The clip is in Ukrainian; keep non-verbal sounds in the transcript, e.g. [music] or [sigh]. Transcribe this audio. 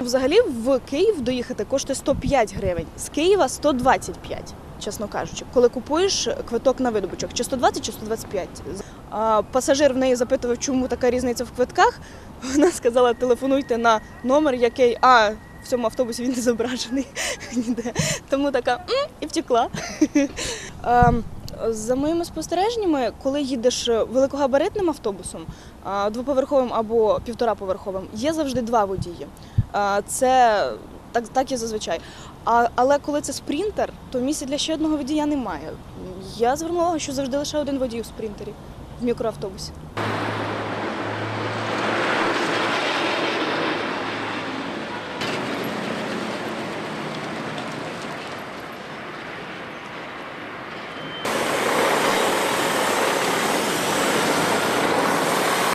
Взагалі в Київ доїхати коштує 105 гривень, з Києва 125, чесно кажучи, коли купуєш квиток на видобучок, чи 120, чи 125. Пасажир в неї запитував, чому така різниця в квитках. [laughs] Вона сказала: телефонуйте на номер, який а в цьому автобусі він не зображений [laughs] ніде. Тому така і втекла. [laughs] Ем, за моїми спостереженнями, коли їдеш великогабаритним автобусом, двоповерховим або півтораповерховим, є завжди два водії. Це так, так і зазвичай. А, але коли це спринтер, то місця для ще одного водія немає. Я звернула, що завжди лише один водій у спринтері в мікроавтобусі.